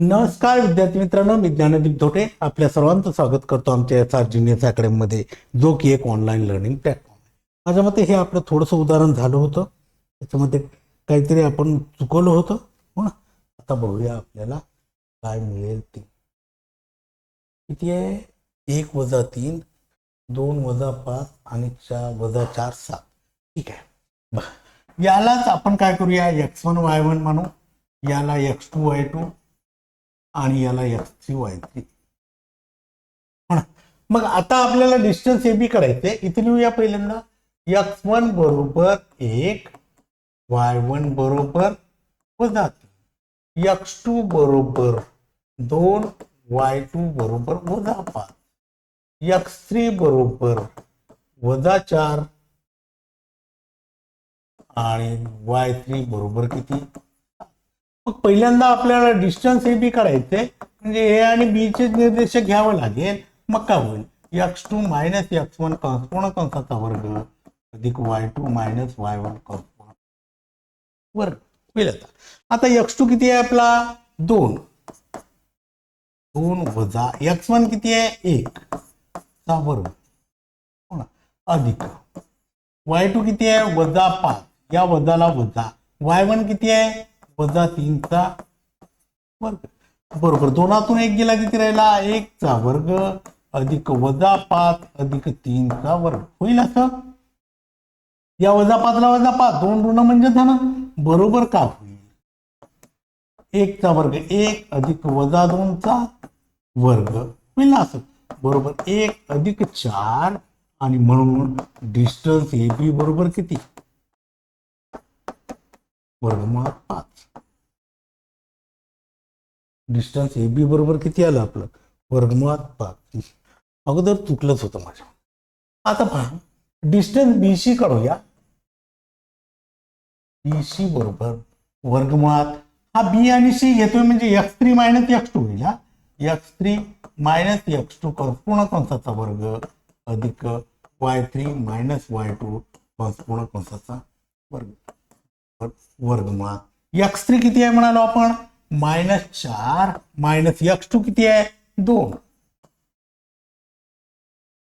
नमस्कार विद्यार्थी मित्रांनो. मी ज्ञानदीप धोटे. आपल्या सर्वांचं स्वागत करतो आमच्या एस आर ज्युनियर्स अकॅडमीमध्ये जो की एक ऑनलाईन लर्निंग प्लॅटफॉर्म आहे. माझ्या मते हे आपलं थोडंसं उदाहरण झालं होतं. त्याच्यामध्ये काहीतरी आपण चुकवलं होतं. हो ना? आता बघूया आपल्याला काय मिळेल ते. किती आहे? एक वजा तीन दोन वजा पाच आणि चार वजा चार सात. ठीक आहे. यालाच आपण काय करूया? एक्स वन वाय वन म्हणू. याला एक्स टू वाय टू आणि याला एक्स थ्री वाय थ्री मग आता आपल्याला डिस्टन्स ए बी करायचंय इथे लिहूया पहिल्यांदा. एक्स वन बरोबर एक वाय वन बरोबर वजा तीन. एक्स टू बरोबर दोन वाय टू बरोबर वजा पाच. एक्स थ्री बरोबर वजा चार. आणि वाय थ्री बरोबर किती? मग पहिल्यांदा आपल्याला डिस्टन्स हे बी करायचंय. म्हणजे ए आणि बी चे निर्देशक घ्यावं लागेल मग काय होईल? X two minus X one कंस पूर्ण कंसाचा वर्ग अधिक Y two minus Y one कंस पूर्ण वर्ग होईल आता. आता एक्स टू किती आहे आपला? दोन. दोन वजा एक्स वन किती आहे? एक. चा वर्ग. हो अधिक. वाय टू किती आहे? वजा पाच. या वजाला वजा वाय वन किती आहे? वजा तीनचा वर्ग. बरोबर दोनातून एक गेला किती राहिला एकचा वर्ग अधिक वजा पाच अधिक तीनचा वर्ग. होईल असं? या वजा पाचला वजा पाच दोन ऋण म्हणजे धन. बरोबर का होईल? एकचा वर्ग एक अधिक वजा दोनचा वर्ग. होईल ना असं? बरोबर एक अधिक चार आणि म्हणून डिस्टन्स ए बी बरोबर किती? वर्गमुळात पाच. डिस्टन्स ए बी बरोबर किती आलं आपलं? वर्गमुळात पाच. अगोदर चुकलंच होतं माझ्या. आता पहा डिस्टन्स बी सी काढूया. बी सी बरोबर वर्गमुळात. हा बी आणि सी घेतोय म्हणजे X three minus X two होईल हा? X three minus X two पूर्ण कंसाचा वर्ग अधिक Y three minus Y two पूर्ण कंसाचा वर्ग. वर्गमुळात एक्स थ्री किती आहे म्हणालो आपण? मायनस चार मायनस एक्स टू किती आहे? दोन.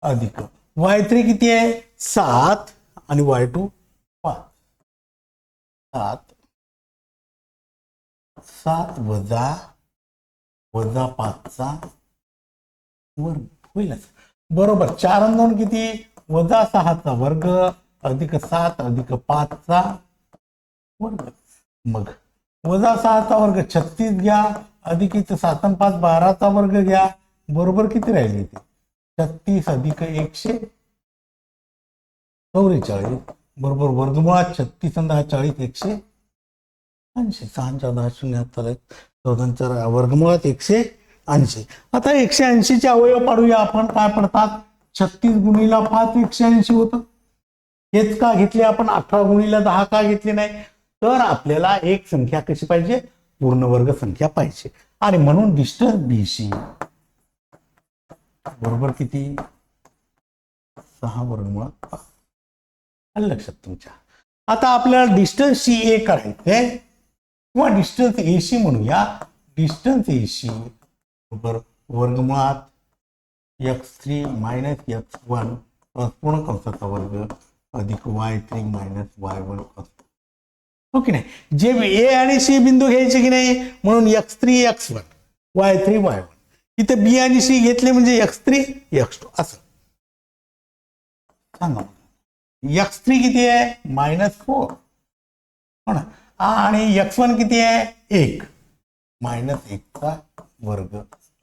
अधिक. वाय थ्री किती आहे? सात आणि वाय टू पाच. सात. सात वजा वजा पाचचा वर्ग. होईलच बरोबर. चार दोन किती? वजा सहाचा वर्ग. अधिक सात अधिक पाचचा वर्ग मग. वजा सहाचा वर्ग छत्तीस घ्या अधिक इथं सात पाच बाराचा वर्ग घ्या. बरोबर किती राहिले ते? छत्तीस अधिक एकशे चौवेचाळीस. बरोबर वर्गमुळात छत्तीस दहा चाळीस एकशे ऐंशी. सहाच्या दहा शून्याहत्तर चौदांच्या वर्गमुळात एकशे ऐंशी. आता एकशे ऐंशीचे अवयव पाडूया आपण. काय पडतात? छत्तीस गुणीला पाच एकशे ऐंशी होतं. हेच का घेतले आपण? अठरा गुणीला दहा का घेतले नाही? तर आपल्याला एक संख्या कशी पाहिजे? पूर्ण वर्ग संख्या पाहिजे. आणि म्हणून डिस्टन्स बीसी बरोबर किती? सहा वर्गमुळात पाच. आलं लक्षात तुमच्या? आता आपल्याला डिस्टन्स सी ए करायचंय. किंवा डिस्टन्स एसी म्हणूया. डिस्टन्स एसी बरोबर वर्गमुळात X three minus X one पूर्ण कंसाचा वर्ग अधिक Y three minus Y one हो की नाही? जे ए आणि सी बिंदू घ्यायचे की नाही? म्हणून X three X one Y three Y one इथे बी आणि सी घेतले म्हणजे एक्स थ्री एक्स टू असं. सांगा एक्स थ्री किती आहे? मायनस फोर हो ना? आणि एक्स वन किती आहे? एक. मायनस एकचा वर्ग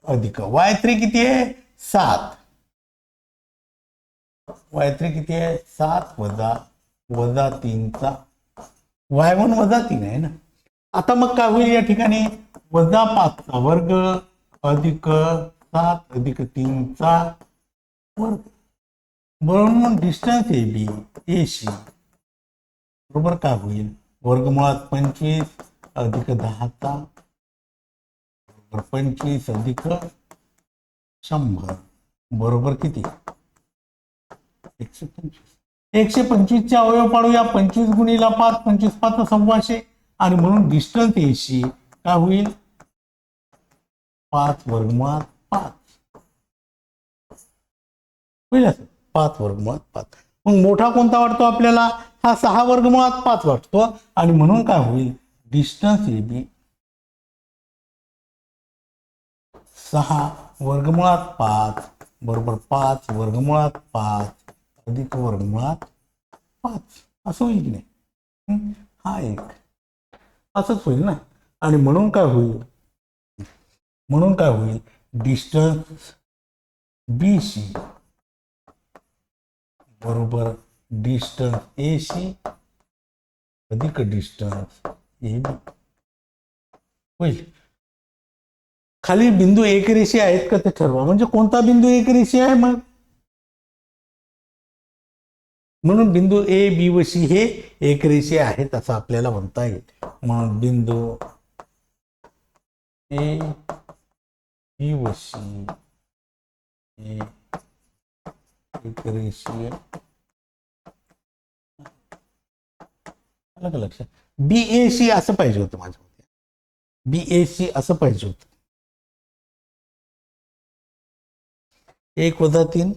अधिक. वाय थ्री किती आहे? सात. वाय थ्री किती आहे? सात वजा वजा तीनचा वाय वन वजा तीन आहे ना. आता मग काय होईल या ठिकाणी? वजा पाचचा वर्ग अधिक सात अधिक तीनचा वर्ग. म्हणून distance A B A C बरोबर काय होईल? वर्गमुळात पंचवीस अधिक दहाचा बरोबर पंचवीस अधिक शंभर. बरोबर किती? एकशे पंचवीस. एकशे पंचवीसचे अवयव पाडूया. पंचवीस गुणीला पाच पंचवीस पाच सव्वाशे. आणि म्हणून डिस्टन्स एशी काय होईल? पाच वर्गमुळात पाच. होईल पाच वर्गमुळात पाच. मग मोठा कोणता वाटतो आपल्याला? हा सहा वर्गमुळात पाच वाटतो. आणि म्हणून काय होईल? डिस्टन्स ए बी सहा वर्गमुळात पाच. बरोबर पाच वर्गमुळात पाच. अधिक वर्गमुळात पाच असं होईल की नाही हा एक असंच होईल ना आणि म्हणून काय होईल म्हणून काय होईल डिस्टन्स बी सी बरोबर डिस्टन्स ए सी अधिक डिस्टन्स ए बी होईल खाली बिंदू एक रेषी आहेत का ते ठरवा म्हणजे कोणता बिंदू एक रेषी आहे मग म्हणून बिंदू ए बी व सी हे एकरेषी आहेत असं आपल्याला म्हणता येईल. म्हणून बिंदू ए बी व सी हे एकरेषीय आलं का लक्षात बी ए सी असं पाहिजे होतं माझ्या मते. बी ए सी असं पाहिजे होतं. एक वजा तीन.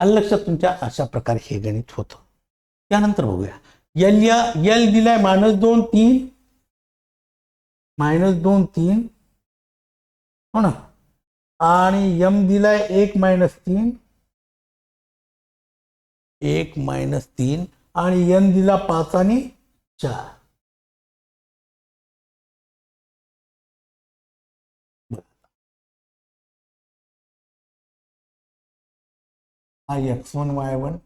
आलं लक्षात तुमच्या अशा प्रकारे हे गणित होतं. त्यानंतर बघूया. एल या एल दिलाय मायनस दोन तीन. मायनस दोन तीन. हो ना? आणि यम दिलाय एक मायनस तीन. एक मायनस तीन. आणि यन दिला पाच आणि चार. हा एक्स वन वाय वन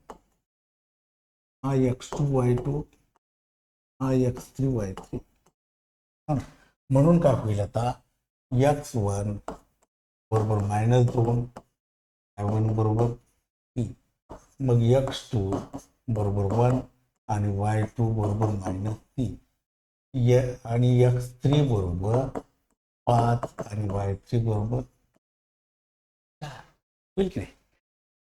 हा एक्स टू वाय टू हा एक्स थ्री वाय थ्री. म्हणून काय होईल आता एक्स वन बरोबर मायनस दोन वाय वन बरोबर तीन. मग एक्स टू बरोबर वन आणि वाय टू बरोबर मायनस तीन. य आणि एक्स थ्री बरोबर पाच आणि वाय थ्री बरोबर होईल की नाही?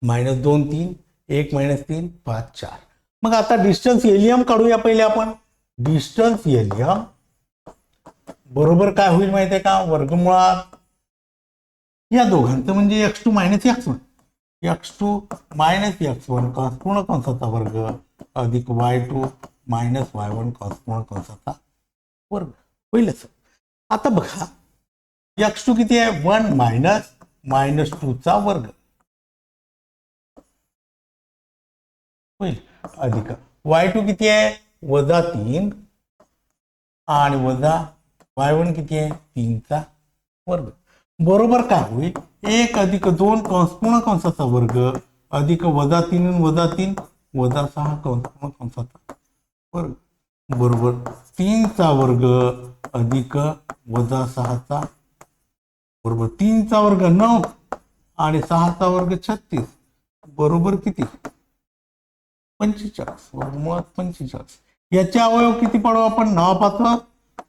मायनस दोन तीन एक मायनस तीन पाच चार. मग आता डिस्टन्स एलियम काढूया पहिले आपण. डिस्टन्स एलियम बरोबर काय होईल माहिती आहे का? वर्गमुळात या दोघांचं म्हणजे X two minus X one X two minus X one cos पूर्ण कंसाचा वर्ग अधिक Y two minus Y one cos पूर्ण कंसाचा वर्ग. होईलच. आता बघा एक्स टू किती आहे? वन मायनस मायनस टूचा वर्ग. होईल. अधिक. वाय टू किती आहे? वजा तीन. आणि वजा वाय वन किती आहे? तीनचा वर्ग. बरोबर काय होईल? एक अधिक दोन कंस पूर्ण कंसाचा वर्ग. अधिक वजा तीन वजा तीन. वजा सहा कंस पूर्ण कंसाचा वर्ग. बरोबर. तीनचा वर्ग अधिक वजा सहाचा बरोबर. तीनचा वर्ग नऊ आणि सहाचा वर्ग छत्तीस. बरोबर किती? पंचेचाळीस वर्गमुळात पंचेचाळीस. याचे अवयव किती पाडू आपण? नावापासून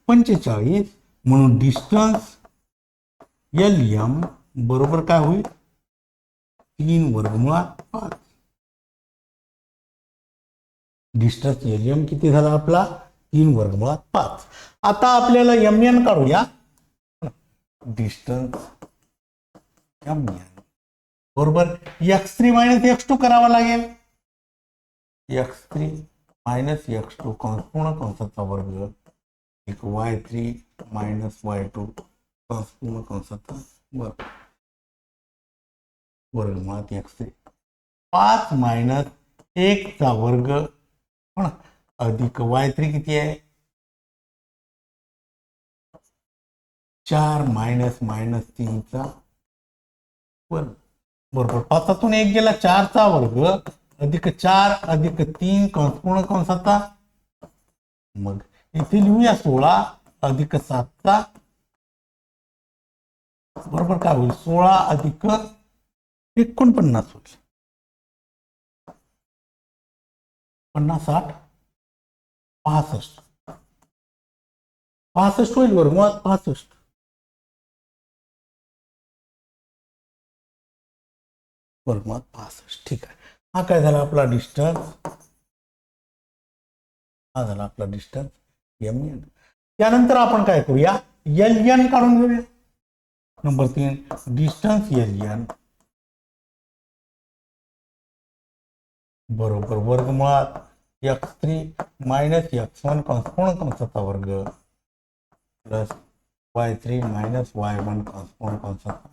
पंचेचाळीस. म्हणून डिस्टन्स एल एम बरोबर काय होईल? तीन वर्गमुळात पाच. डिस्टन्स एल एम किती झाला आपला? तीन वर्गमुळात पाच. आता आपल्याला एम एन काढूया. डिस्टन्स एम एन बरोबर? X three minus X two करावा लागेल. X three minus X two कंस पूर्ण कंसाचा वर्ग एक Y three minus Y two कंस पूर्ण कंसाचा वर्ग वर्ग मुळात एक्स थ्री पाच मायनस एकचा वर्ग पण अधिक वाय थ्री किती आहे? चार मायनस मायनस तीनचा वर्ग. बरोबर. पाचातून एक गेला चारचा वर्ग. अधिक चार अधिक तीन कंस पूर्ण कंसाचा मग इथे लिहूया सोळा अधिक सातचा. बरोबर काय होईल? सोळा अधिक एकोणपन्नास होईल. पन्नास साठ पासष्ट. पासष्ट होईल बरं मग पासष्ट. वर्गमुळात पासष्ट. ठीक आहे. हा काय झाला आपला डिस्टन्स हा झाला आपला डिस्टन्स एम एन त्यानंतर आपण काय करूया? एल एन काढून घेऊया. नंबर तीन डिस्टन्स एल एन बरोबर वर्गमुळात X three minus X one कॉन्स्पोण कंसाचा वर्ग plus Y three minus Y one कॉन्स्पोण कंसाचा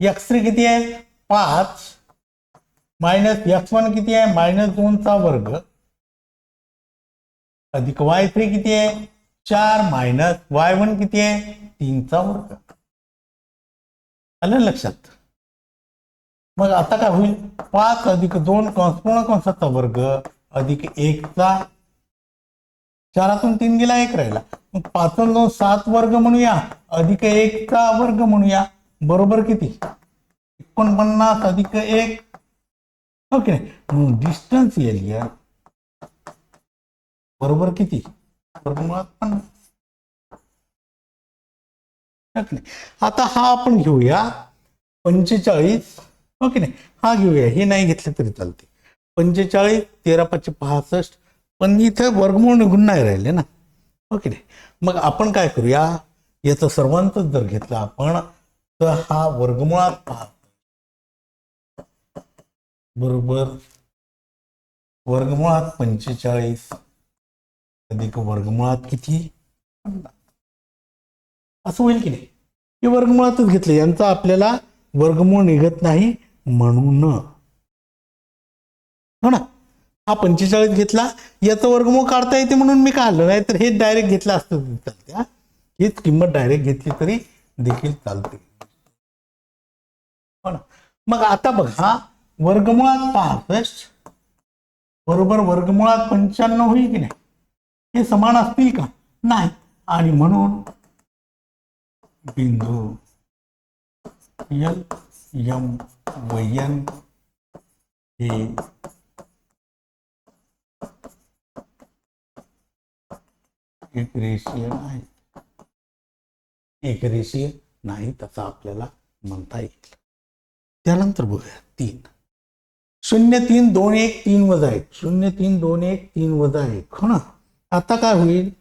एक्स थ्री किती आहे? पाच मायनस एक्स वन किती आहे? मायनस दोनचा वर्ग. अधिक वाय थ्री किती आहे? चार मायनस वाय वन किती आहे? तीनचा वर्ग. आलं लक्षात? मग आता काय होईल? पाच अधिक दोन कंसपूर्ण कंसाचा वर्ग अधिक एकचा चारातून तीन गेला एक राहिला. मग पाच दोन सात वर्ग म्हणूया. अधिक एकचा वर्ग म्हणूया. बरोबर किती? एकोणपन्नास अधिक एक. ओके मग डिस्टन्स येईल या बरोबर किती? बरोबर मुळात पन्नास आता हा आपण घेऊया पंचेचाळीस. ओके नाही हा घेऊया. हे नाही घेतलं तरी चालते पंचेचाळीस तेरा पाचशे पासष्ट. पण इथं वर्गमूळ निघून नाही राहिले ना. ओके नाही मग आपण काय करूया? याचं सर्वांतच जर घेतलं आपण तर हा वर्गमुळात पहा बरोबर. वर्गमुळात पंचेचाळीस अधिक वर्गमुळात किती? असं होईल की नाही? हे वर्गमुळातच घेतले. यांचा आपल्याला वर्गमूळ निघत नाही म्हणून. हो ना? हा पंचेचाळीस घेतला. याचं वर्गमूळ काढता येते म्हणून मी काढलं. नाही तर हे डायरेक्ट घेतलं असतं चालते हा. हीच किंमत डायरेक्ट घेतली तरी देखील चालते. हो ना? मग आता बघा वर्गमुळात पासष्ट बरोबर वर्गमुळात पंच्याण्णव होईल की नाही? हे समान असतील का? नाही. आणि म्हणून बिंदू एल यम वयन हे एक रेषीय नाही एक रेषीय नाही तसं आपल्याला म्हणता येईल. त्यानंतर बघूया तीन. शून्य तीन दोन एक तीन वजा एक. शून्य तीन दोन एक तीन वजा एक. हो ना? आता काय होईल?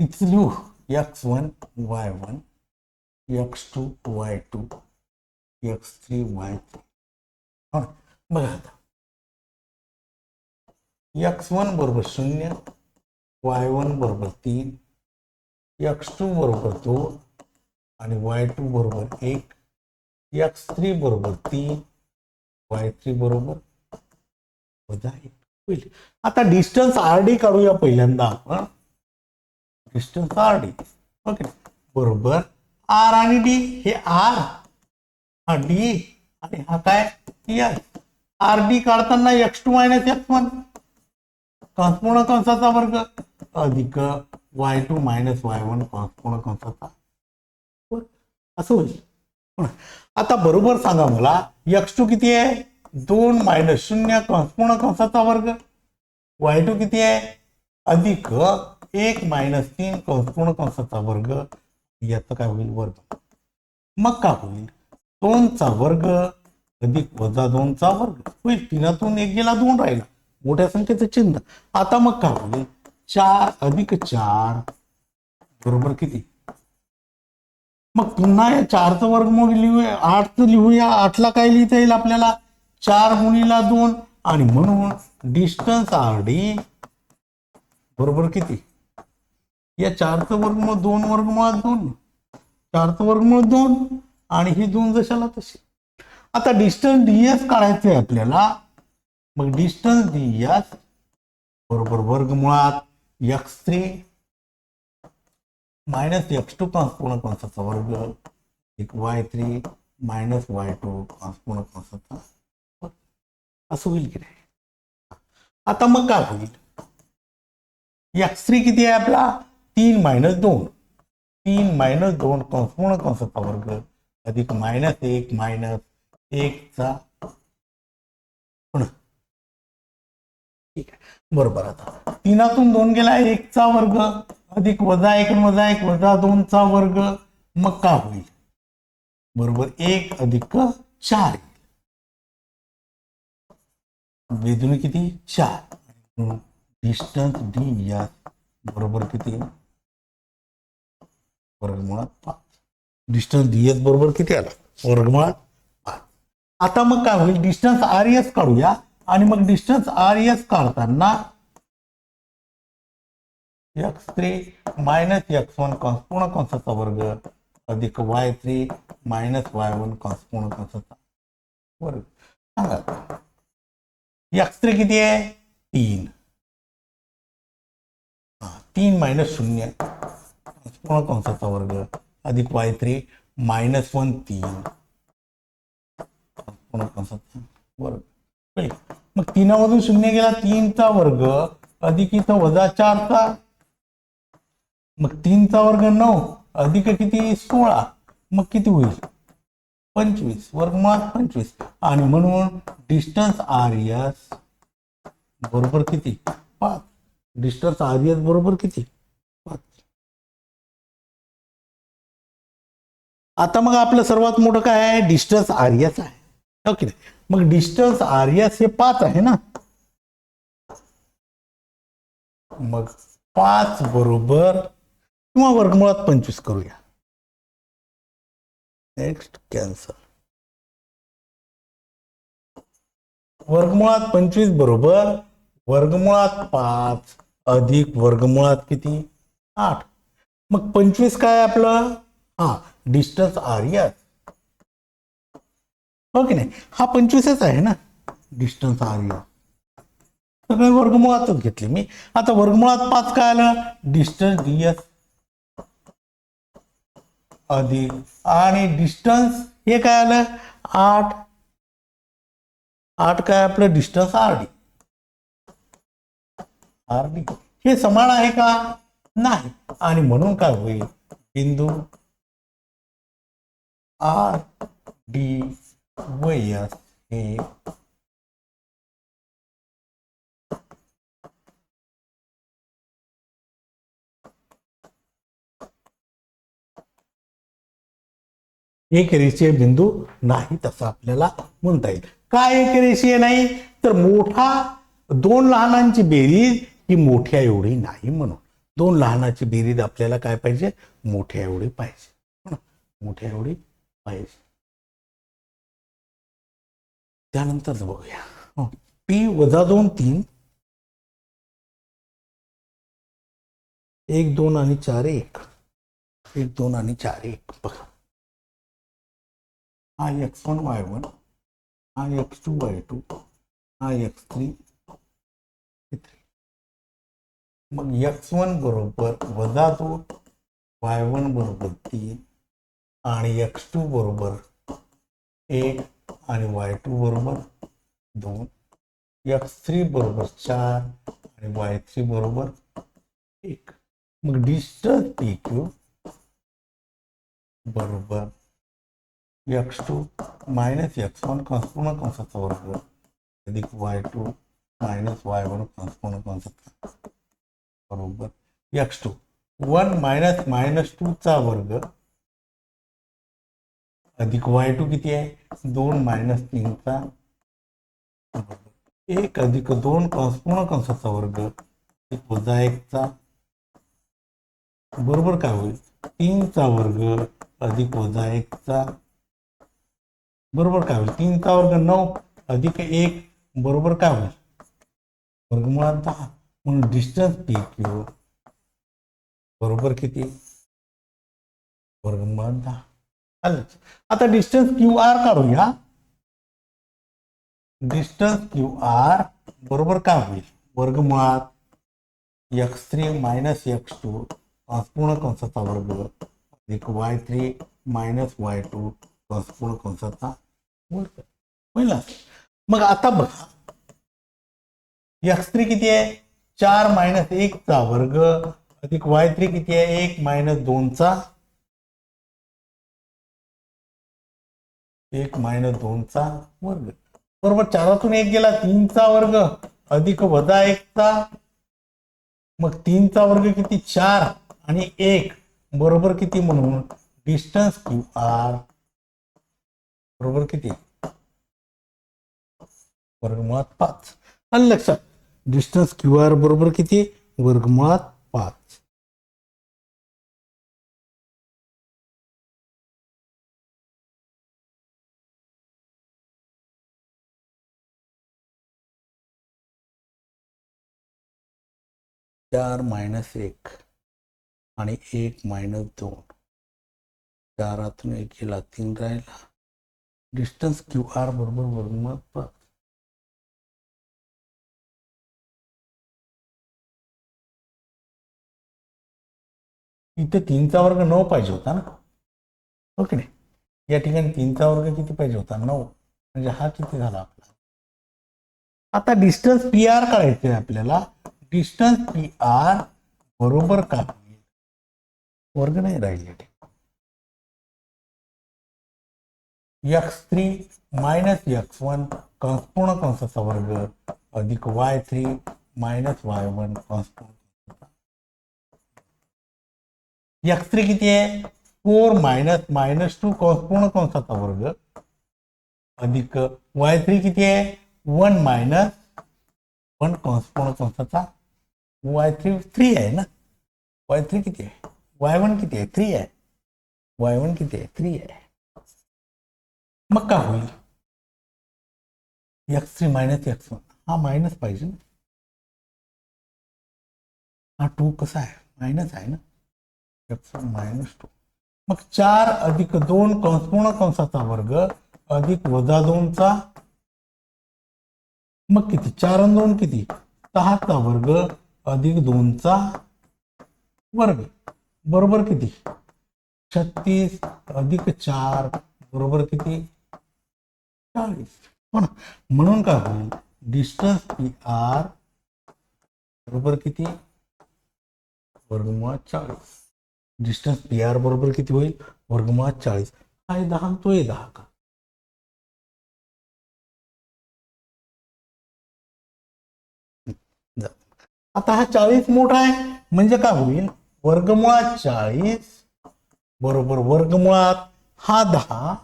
इथलू X X one Y one X two Y two X three Y three बघा आता. एक्स वन बरोबर शून्य वाय वन बरोबर तीन एक्स टू बरोबर दोन आणि वाय टू बरोबर एक. एक्स थ्री बरोबर तीन. वाय थ्री बरोबर वजा एक. होईल. आता डिस्टन्स आर डी काढूया पहिल्यांदा आपण. डिस्टन्स आर डी ओके बरोबर. आर आणि डी हे आर हा डी आणि हा काय? आर डी काढताना X two minus X one कंसपूर्ण कंसाचा वर्ग? अधिक Y two minus Y one कंसपूर्ण कंसाचा असं होईल. आता बरोबर सांगा मला यक्स टू किती आहे? दोन मायनस शून्य कंसपूर्ण कंसाचा वर्ग. वाय टू किती आहे? अधिक एक मायनस तीन कंसपूर्ण कंसाचा वर्ग. याचं काय होईल? वर्ग. मग का होईल? दोनचा वर्ग अधिक वजा दोनचा वर्ग. होईल. तीनातून एक गेला दोन राहिला. मोठ्या संख्येचं चिन्ह. आता मग का होईल? चार अधिक चार बरोबर किती? मग पुन्हा या चारचं वर्गमूळ मग लिहूया आठचं लिहूया आठला काय लिहिता येईल आपल्याला? चार गुणीला दोन आणि म्हणून डिस्टन्स आर डी बरोबर किती? या चारचं वर्गमूळ दोन वर्गमुळात दोन. चारचं वर्गमूळ दोन आणि ही दोन जशाला तशी. आता डिस्टन्स डीएस काढायचं आहे आपल्याला. मग डिस्टन्स डीएस बरोबर वर्गमुळात X three minus X two पूर्ण कंसाचा वर्ग एक Y three minus Y two पूर्ण कंसाचा असं होईल की नाही? आता मग काय होईल? एक्स थ्री किती आहे आपला? तीन मायनस दोन. तीन मायनस दोन कॉन्सपूर्ण पूर्ण वर्ग अधिक मायनस एक मायनस एकचा पुन्हा ठीक आहे. बरोबर आता. तीनातून दोन गेला एकचा वर्ग अधिक वजा एक वजा एक वजा दोनचा वर्ग मग का होईल? बरोबर एक अधिक चार. बेदुनी किती? चार. डिस्टन्स डी या बरोबर किती? वर्गमुळात पाच. डिस्टन्स डी एस बरोबर किती आला? वर्गमुळात पाच. आता मग काय होईल? डिस्टन्स आर एस काढूया. आणि मग डिस्टन्स आर एस काढताना X three minus X one cons पूर्ण कंसाचा वर्ग अधिक Y three minus Y one cons पूर्ण कंसाचा वर्ग. सांगा. एक्स थ्री किती आहे? तीन. हा, तीन मायनस शून्य पूर्ण कंसाचा वर्ग अधिक वाय थ्री मायनस वन तीन पूर्ण कंसाचा वर्ग. मग तीनामधून शून्य गेला तीनचा वर्ग अधिक इथं वजा चारचा. मग तीनचा वर्ग नऊ अधिक किती? सोळा. मग किती होईल? पंचवीस. वर्गमुळात पंचवीस. आणि म्हणून डिस्टन्स आर एस बरोबर किती? पाच. डिस्टन्स आर एस बरोबर किती? पाच. आता मग आपलं सर्वात मोठं काय आहे? डिस्टन्स आर एस आहे हो ओके मग डिस्टन्स आर एस हे पाच आहे ना? मग पाच बरोबर किंवा वर्गमुळात पंचवीस करूया. नेक्स्ट कॅन्सल वर्गमुळात पंचवीस बरोबर वर्गमुळात पाच अधिक वर्गमुळात किती? आठ. मग पंचवीस काय आपलं? हा डिस्टन्स आर एस हो की नाही? हा पंचवीसच आहे ना? डिस्टन्स आर एस सगळे वर्गमुळातच घेतले मी. आता वर्गमुळात पाच काय आलं? डिस्टन्स डी एस अधिक. आणि डिस्टन्स हे काय आलं? आठ. आठ काय आपलं? Distance R D R D हे समान आहे का? नाही. आणि म्हणून काय होईल? बिंदू आर डी व एक रेषीय बिंदू नाही तसं आपल्याला म्हणता येईल. काय एक रेषीय नाही? तर मोठा दोन लहानांची बेरीज ही मोठ्या एवढी नाही म्हणून. दोन लहानाची बेरीज आपल्याला काय पाहिजे? मोठ्या एवढी पाहिजे. मोठ्या एवढी पाहिजे. त्यानंतर बघूया. पी वजा दोन तीन. एक दोन आणि चार एक. एक दोन आणि चार एक. बघा. हा एक्स वन वाय वन हा एक्स टू वाय टू हा एक्स थ्री मग एक्स वन बरोबर वजा दोन वाय वन बरोबर तीन आणि एक्स टू बरोबर एक. आणि वाय टू बरोबर दोन. एक्स थ्री बरोबर चार आणि वाय थ्री बरोबर एक. मग डिस्टन्स पी क्यू बरोबर X two minus X one कंसपूर्ण कंसाचा वर्ग. अधिक Y two minus Y one कंसपूर्ण कंसाचा बरोबर. X two one minus minus टूचा वर्ग. अधिक वाय टू किती आहे? दोन मायनस तीनचा एक अधिक दोन कंस पूर्ण कंसाचा वर्ग एक वजा एकचा बरोबर काय होईल? तीनचा वर्ग अधिक वजा एकचा बरोबर काय होईल? तीनचा वर्ग नऊ अधिक एक बरोबर काय होईल? वर्गमुळात दहा. म्हणून डिस्टन्स पी क्यू बरोबर किती? वर्गमुळात दहा. आलंच. आता डिस्टन्स क्यू आर काढूया. डिस्टन्स क्यू आर बरोबर काय होईल? वर्गमुळात X three minus X two संपूर्ण कंसाचा वर्ग अधिक Y three minus Y two संपूर्ण कंसाचा वर्ग. होईल मग आता बघा. एक्स थ्री किती आहे? चार मायनस एकचा वर्ग अधिक वाय थ्री किती आहे? एक मायनस दोनचा एक मायनस दोनचा वर्ग. बरोबर चारातून एक गेला तीनचा वर्ग. अधिक वजा एकचा. मग तीनचा वर्ग किती? चार. आणि एक. बरोबर किती म्हणून? डिस्टन्स क्यू आर बरोबर किती? वर्गमुळात पाच. आणि लक्षात डिस्टन्स क्यू आर बरोबर किती? वर्गमुळात चार मायनस एक आणि एक मायनस दोन. चारातून एक गेला तीन राहिला. डिस्टन्स क्यू आर बरोबर वर्गमुळात पाच. इथे तीनचा वर्ग नऊ पाहिजे होता ना? हो ओके नाही? या ठिकाणी तीनचा वर्ग किती पाहिजे होता? नऊ. म्हणजे हा किती झाला आपला? आता डिस्टन्स पी आर काढायचं आहे आपल्याला. डिस्टन्स पी आर बरोबर का होईल वर्ग नाही राहिले X three minus X one कंस पूर्ण कंसाचा वर्ग अधिक Y three minus Y one कंस पूर्ण यक्स थ्री किती आहे? फोर मायनस मायनस टू कंस पूर्ण कंसाचा वर्ग अधिक वाय थ्री किती आहे? वन मायनस वन कंस पूर्ण कंसाचा वाय थ्री थ्री आहे ना? वाय थ्री किती आहे? वाय वन किती आहे? थ्री आहे. वाय वन किती आहे? थ्री आहे. मग काय होईल? X three minus X one हा मायनस पाहिजे ना. हा टू कसा आहे? मायनस आहे ना? एक्स वन मायनस टू मग चार अधिक दोन कंस पूर्ण कंसाचा वर्ग अधिक वजा दोनचा. मग किती? चार दोन किती? सहाचा वर्ग अधिक दोनचा वर्ग. बरोबर किती? छत्तीस अधिक चार बरोबर किती? चाळीस. हो ना. म्हणून काय होईल? डिस्टन्स पी आर बरोबर किती? वर्गमुळात चाळीस. डिस्टन्स पी आर बरोबर किती होईल? वर्गमुळात चाळीस. हा आहे दहा तो आहे दहा का? जा. आता हा चाळीस मोठा आहे. म्हणजे काय होईल? वर्गमुळात चाळीस बरोबर वर्गमुळात हा दहा.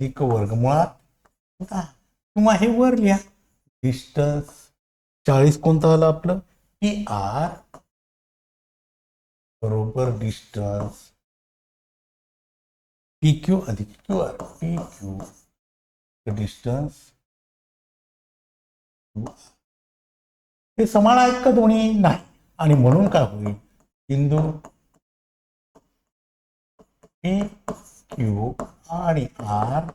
एक वर्गमुळात दहा. किंवा हे वर लिहा. डिस्टन्स चाळीस कोणतं आलं आपलं? P R. बरोबर डिस्टन्स. पी क्यू अधिक Q R. P Q. Distance. हे समान आहेत का दोन्ही? नाही. आणि म्हणून काय होईल? बिंदू पी क्यू आणि आर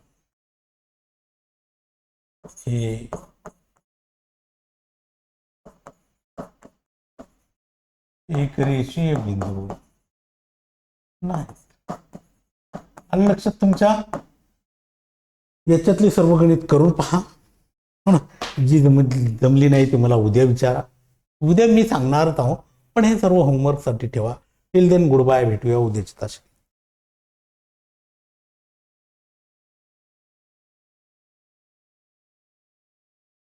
हे एक रेषीय बिंदू नाही आणि लक्षात तुमच्या? याच्यातली सर्व गणित करून पहा. हो ना. जी जम जमली नाही ती मला उद्या विचारा. उद्या मी सांगणारच आहो. पण हे सर्व होमवर्कसाठी ठेवा. टिल देन गुड बाय भेटूया उद्याच्या ताशी